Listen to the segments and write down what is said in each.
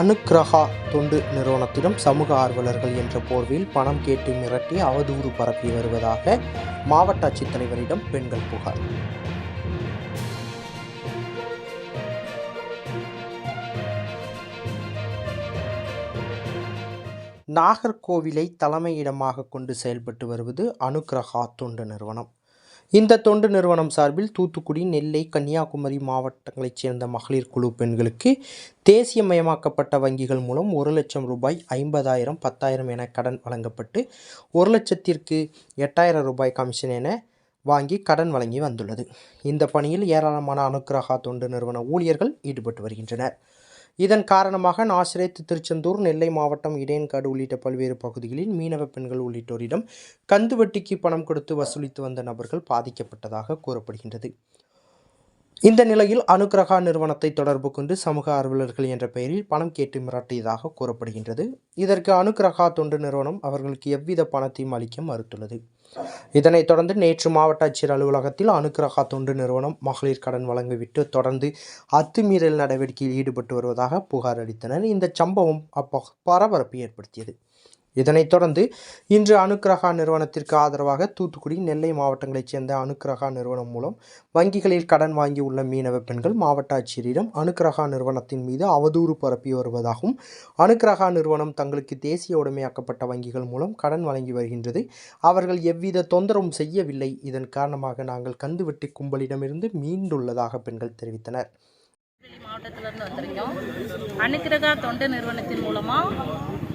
அனுக்கிரகா தொண்டு நிறுவனத்திடம் சமூக ஆர்வலர்கள் என்ற போர்வையில் பணம் கேட்டு மிரட்டி அவதூறு பரப்பி வருவதாக மாவட்ட ஆட்சித்தலைவரிடம் பெண்கள் புகார். நாகர்கோவிலை தலைமையிடமாக கொண்டு செயல்பட்டு வருவது அனுக்கிரகா தொண்டு நிறுவனம். இந்த தொண்டு நிறுவனம் சார்பில் தூத்துக்குடி நெல்லை கன்னியாகுமரி மாவட்டங்களைச் சேர்ந்த மகளிர் குழு பெண்களுக்கு தேசியமயமாக்கப்பட்ட வங்கிகள் மூலம் ஒரு லட்சம் ரூபாய் ஐம்பதாயிரம் பத்தாயிரம் என கடன் வழங்கப்பட்டு ஒரு லட்சத்திற்கு எட்டாயிரம் ரூபாய் கமிஷன் என வாங்கி கடன் வழங்கி வந்துள்ளது. இந்த பணியில் ஏராளமான அனுக்கிரகா தொண்டு நிறுவன ஊழியர்கள் ஈடுபட்டு வருகின்றனர். இதன் காரணமாக நாசிரேத் திருச்செந்தூர் நெல்லை மாவட்டம் இடையன்காடு உள்ளிட்ட பல்வேறு பகுதிகளில் மீனவ பெண்கள் உள்ளிட்டோரிடம் கந்து வட்டிக்கு பணம் கொடுத்து வசூலித்து வந்த நபர்கள் பாதிக்கப்பட்டதாக கூறப்படுகின்றது. இந்த நிலையில் அனுக்கிரகா நிறுவனத்தை தொடர்பு கொண்டு சமூக ஆர்வலர்கள் என்ற பெயரில் பணம் கேட்டு மிரட்டியதாக கூறப்படுகின்றது. இதற்கு அனுக்கிரகா தொண்டு நிறுவனம் அவர்களுக்கு எவ்வித பணத்தையும் அளிக்க மறுத்துள்ளது. இதனைத் தொடர்ந்து நேற்று மாவட்ட ஆட்சியர் அலுவலகத்தில் அனுக்கிரகா தொண்டு நிறுவனம் மகளிர் கடன் வழங்கிவிட்டு தொடர்ந்து அத்துமீறல் நடவடிக்கையில் ஈடுபட்டு வருவதாக புகார் அளித்தனர். இந்த சம்பவம் அப்போ பரபரப்பை ஏற்படுத்தியது. இதனைத் தொடர்ந்து இன்று அனுக்கிரகா நிறுவனத்திற்கு ஆதரவாக தூத்துக்குடி நெல்லை மாவட்டங்களைச் சேர்ந்த அனுக்கிரகா நிறுவனம் மூலம் வங்கிகளில் கடன் வாங்கியுள்ள மீனவ பெண்கள் மாவட்ட ஆட்சியரிடம் அனுக்கிரகா நிறுவனத்தின் மீது அவதூறு பரப்பி வருவதாகவும் அனுக்கிரகா நிறுவனம் தங்களுக்கு தேசிய உடைமையாக்கப்பட்ட வங்கிகள் மூலம் கடன் வழங்கி வருகின்றது. அவர்கள் எவ்வித தொந்தரவும் செய்யவில்லை. இதன் காரணமாக நாங்கள் கந்துவெட்டி கும்பலிடமிருந்து மீண்டுள்ளதாக பெண்கள் தெரிவித்தனர். மாவட்டத்திலிருந்து வந்திருக்கோம். அனுக்கிரகா தொண்டு நிறுவனத்தின் மூலமாக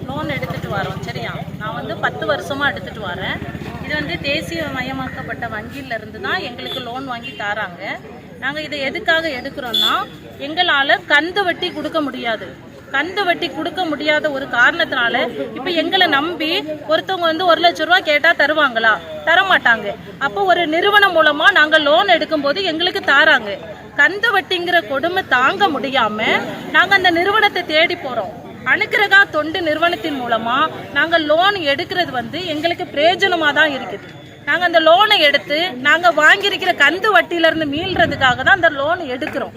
லோன் எடுத்துகிட்டு வரோம் சரியா? நான் வந்து பத்து வருஷமாக எடுத்துகிட்டு வரேன். இது வந்து தேசிய மயமாக்கப்பட்ட வங்கியிலேருந்து தான் எங்களுக்கு லோன் வாங்கி தராங்க. நாங்கள் இதை எதுக்காக எடுக்கிறோன்னா எங்களால் கந்து வட்டி கொடுக்க முடியாது. கந்து வட்டி கொடுக்க முடியாத ஒரு காரணத்தினால இப்போ எங்களை நம்பி ஒருத்தவங்க வந்து ஒரு லட்ச ரூபா கேட்டால் தருவாங்களா? தர மாட்டாங்க அப்போ ஒரு நிறுவனம் மூலமாக நாங்கள் லோன் எடுக்கும்போது எங்களுக்கு தாராங்க. கந்து வட்டிங்கிற கொடுமை தாங்க முடியாம நாங்க அந்த நிறுவனத்தை தேடி போறோம். அனுக்கிரகா தொண்டு நிறுவனத்தின் மூலமா நாங்கள் லோன் எடுக்கிறது வந்து எங்களுக்கு பிரயோஜனமா தான் இருக்குது. நாங்க அந்த லோனை எடுத்து நாங்க வாங்கியிருக்கிற கந்து வட்டியிலேருந்து மீள்றதுக்காக தான் அந்த லோன் எடுக்கிறோம்.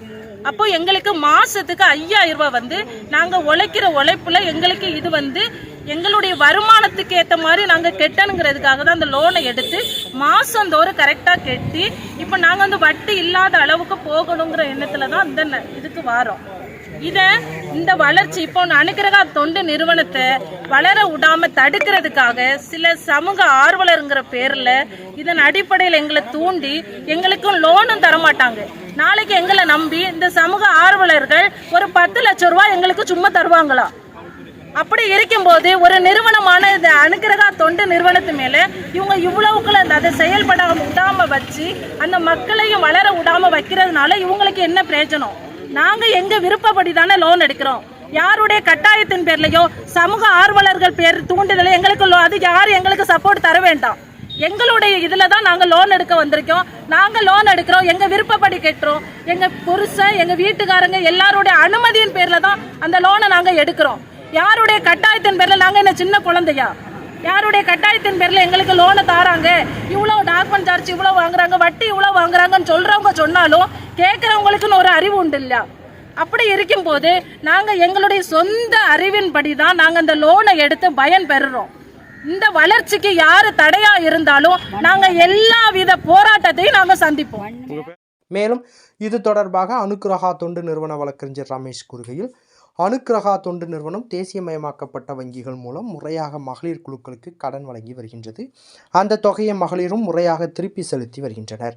அப்போ எங்களுக்கு மாசத்துக்கு ஐயாயிரம் ரூபாய் வந்து நாங்க உழைக்கிற உழைப்புல எங்களுக்கு இது வந்து எங்களுடைய வருமானத்துக்கு ஏற்ற மாதிரி நாங்கள் கெட்டணுங்கிறதுக்காக தான் அந்த லோனை எடுத்து மாதந்தோறும் கரெக்டாக கெட்டி இப்போ நாங்கள் வந்து வட்டி இல்லாத அளவுக்கு போகணுங்கிற எண்ணத்தில் தான் இந்த ந- இதுக்கு வாரோம். இதை இந்த வளர்ச்சி இப்போ அனுக்கிரகா தொண்டு நிறுவனத்தை வளர விடாம தடுக்கிறதுக்காக சில சமூக ஆர்வலருங்கிற பேர்ல இதன் அடிப்படையில் எங்களை தூண்டி எங்களுக்கும் லோனும் தரமாட்டாங்க. நாளைக்கு எங்களை நம்பி இந்த சமூக ஆர்வலர்கள் ஒரு பத்து லட்சம் ரூபாய் எங்களுக்கு சும்மா தருவாங்களா? அப்படி இருக்கும்போது ஒரு நிறுவனமான இந்த அனுகிரகா தொண்டு நிறுவனத்து மேலே இவங்க இவ்வளவுக்குள்ள அந்த அதை செயல்பட விடாமல் வச்சு அந்த மக்களையும் வளர விடாமல் வைக்கிறதுனால இவங்களுக்கு என்ன பிரயோஜனம்? நாங்கள் எங்கள் விருப்பப்படி தானே லோன் எடுக்கிறோம். யாருடைய கட்டாயத்தின் பேர்லையோ சமூக ஆர்வலர்கள் பேர் தூண்டுதல எங்களுக்கு அது யாரும் எங்களுக்கு சப்போர்ட் தர வேண்டாம். எங்களுடைய இதில் தான் நாங்கள் லோன் எடுக்க வந்திருக்கோம். நாங்கள் லோன் எடுக்கிறோம். எங்கள் விருப்பப்படி கட்டுறோம் எங்கள் புருஷன் எங்கள் வீட்டுக்காரங்க எல்லாருடைய அனுமதியின் பேரில் தான் அந்த லோனை நாங்கள் எடுக்கிறோம். யாருடைய கட்டாயத்தின் பேரில் நாங்கள் என்ன சின்ன குழந்தையா? யாருடைய கட்டாயத்தின் பேரில் எங்களுக்கு லோனை தாராங்க. இவ்வளோ டாக்குமெண்ட் சார்ஜ் இவ்வளோ வாங்குறாங்க வட்டி இவ்வளோ வாங்குறாங்கன்னு சொல்கிறவங்க சொன்னாலும் கேட்குறவங்களுக்குன்னு ஒரு அறிவு உண்டு இல்லையா? அப்படி இருக்கும்போது நாங்கள் எங்களுடைய சொந்த அறிவின்படி தான் நாங்கள் அந்த லோனை எடுத்து பயன் பெறுறோம். இந்த வளர்ச்சிக்கு யார் தடையா இருந்தாலும் நாங்கள் எல்லா வித போராட்டத்தையும் நாங்கள் சந்திப்போம். மேலும் இது தொடர்பாக அனுக்கிரகா தொண்டு நிறுவன வழக்கறிஞர் ரமேஷ் கூறுகையில் அனுக்கிரகா தொண்டு நிறுவனம் தேசியமயமாக்கப்பட்ட வங்கிகள் மூலம் முறையாக மகளிர் குழுக்களுக்கு கடன் வழங்கி வருகின்றது. அந்த தொகையை மகளிரும் முறையாக திருப்பி செலுத்தி வருகின்றனர்.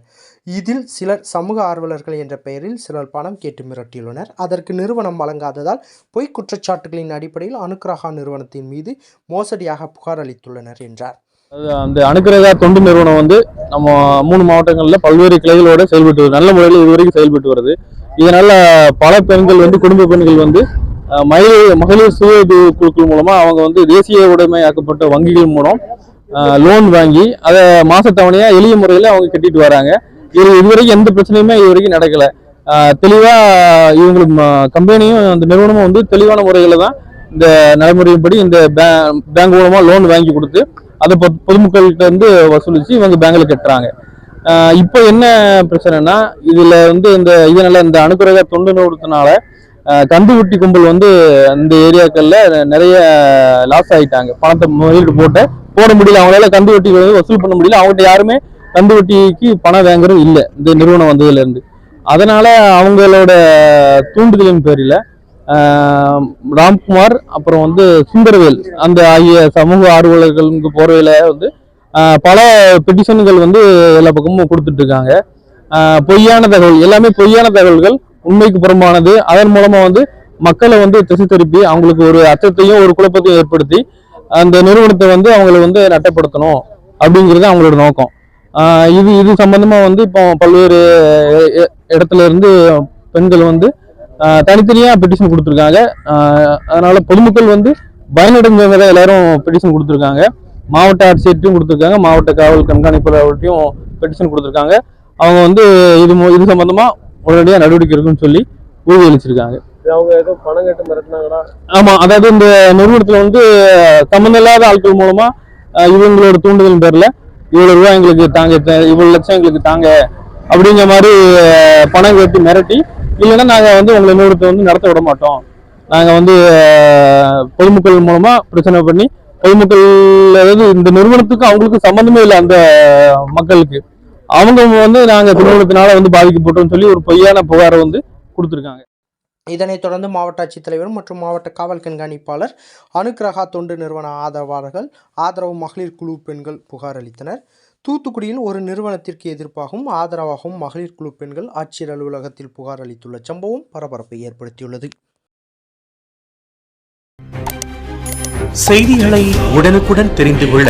இதில் சிலர் சமூக ஆர்வலர்கள் என்ற பெயரில் சிலர் பணம் கேட்டு மிரட்டியுள்ளனர். அதற்கு நிறுவனம் வழங்காததால் பொய் குற்றச்சாட்டுகளின் அடிப்படையில் அனுக்கிரகா நிறுவனத்தின் மீது மோசடியாக புகார் அளித்துள்ளனர் என்றார். அந்த அனுக்கிரகா தொண்டு நிறுவனம் வந்து நம்ம மூணு மாவட்டங்களில் பல்வேறு கிளைகளோடு செயல்பட்டு வருது நல்ல முறையில் இதுவரைக்கும் செயல்பட்டு வருது. இதனால பல பெண்கள் வந்து குடும்ப பெண்கள் வந்து மகளிர் மகளிர் சுய உதவி குழுக்கள் மூலமா அவங்க வந்து தேசிய உடைமையாக்கப்பட்ட வங்கிகள் மூலம் லோன் வாங்கி அதை மாசத்தவணையா எளிய முறையில் அவங்க கட்டிட்டு வராங்க. இது இதுவரைக்கும் எந்த பிரச்சனையுமே இதுவரைக்கும் நடக்கல. நடக்கலை தெளிவா இவங்களுக்கு கம்பெனியும் அந்த நிறுவனமும் வந்து தெளிவான முறையில் தான் இந்த நடைமுறையின்படி இந்த பேங்க் மூலமா லோன் வாங்கி கொடுத்து அதை பொதுமக்கள்கிட்ட இருந்து வசூலிச்சு இவங்க பேங்க்ல கட்டுறாங்க. இப்போ என்ன பிரச்சனைனா இதுல வந்து இந்த இதனால இந்த அனுக்கிரக தொண்டு நிறுவனத்தினால கந்து கந்துவட்டி கும்பல் வந்து அந்த ஏரியாக்கள்ல நிறைய லாஸ் ஆயிட்டாங்க. பணத்தை முதலீடு போட்டு போட முடியல. அவங்களால கந்து வட்டி வந்து வசூல் பண்ண முடியல. அவங்ககிட்ட யாருமே கந்து வட்டிக்கு பணம் வாங்குறது இல்லை. இந்த நிறுவனம் வந்ததுல இருந்து அதனால அவங்களோட தூண்டுதலின் பேரில் ராம்குமார் அப்புறம் வந்து சுந்தரவேல் அந்த ஆகிய சமூக ஆர்வலர்களுக்கு போர்வையில வந்து பல பெட்டிஷன்கள் வந்து எல்லா பக்கமும் கொடுத்துட்டு இருக்காங்க. பொய்யான தகவல் எல்லாமே பொய்யான தகவல்கள் உண்மைக்கு புறம்பானது. அதன் மூலமா வந்து மக்களை வந்து திசை திருப்பி அவங்களுக்கு ஒரு அச்சத்தையும் ஒரு குழப்பத்தையும் ஏற்படுத்தி அந்த நிறுவனத்தை வந்து அவங்களை வந்து நட்டப்படுத்தணும் அப்படிங்கிறது அவங்களோட நோக்கம். இது இது சம்பந்தமா வந்து இப்போ பல்வேறு இடத்துல இருந்து பெண்கள் வந்து தனித்தனியாக தனித்தனியா பெட்டிஷன் கொடுத்துருக்காங்க. அதனால பொதுமக்கள் வந்து பயனடைஞ்சவங்க எல்லாரும் பெட்டிஷன் கொடுத்துருக்காங்க. மாவட்ட ஆட்சியர்ட்டையும் கொடுத்துருக்காங்க. மாவட்ட காவல் கண்காணிப்பாளர்கிட்டையும் பெட்டிஷன் கொடுத்துருக்காங்க. அவங்க வந்து இது மு- இது சம்பந்தமா உடனடியாக நடவடிக்கை இருக்குன்னு சொல்லி உறுதியளிச்சிருக்காங்க ஆமா அதாவது இந்த நிறுவனத்துல வந்து சம்மந்தம் இல்லாத ஆட்கள் மூலமா இவங்களோட தூண்டுதல் பேர்ல இவ்வளவு ரூபாய் எங்களுக்கு தாங்க இவ்வளவு லட்சம் எங்களுக்கு தாங்க அப்படிங்கிற மாதிரி பணம் கேட்டு மிரட்டி இல்லைன்னா நாங்க வந்து உங்களை நிறுவனத்தை வந்து நடத்த விட மாட்டோம். நாங்க வந்து பொதுமக்கள் மூலமா பிரச்சனை பண்ணி பொதுமக்கள் அதாவது இந்த நிறுவனத்துக்கு அவங்களுக்கு சம்மந்தமே இல்லை அந்த மக்களுக்கு. அவங்க வந்து நாங்க நிறுவனத்தினால வந்து பாதிக்கப்பட்டோம்னு சொல்லி ஒரு பொய்யான புகாரை வந்து கொடுத்துருக்காங்க. இதனைத் தொடர்ந்து மாவட்ட ஆட்சித்தலைவர் மற்றும் மாவட்ட காவல் கண்காணிப்பாளர் அனுக்கிரகா தொண்டு நிறுவன ஆதரவாளர்கள் ஆதரவு மகளிர் குழு பெண்கள் புகார் அளித்தனர். தூத்துக்குடியில் ஒரு நிறுவனத்திற்கு எதிர்ப்பாகவும் ஆதரவாகவும் மகளிர் குழு பெண்கள் ஆட்சியர் அலுவலகத்தில் புகார் அளித்துள்ள சம்பவம் பரபரப்பை ஏற்படுத்தியுள்ளது. செய்திகளை உடனுக்குடன் தெரிந்து கொள்ள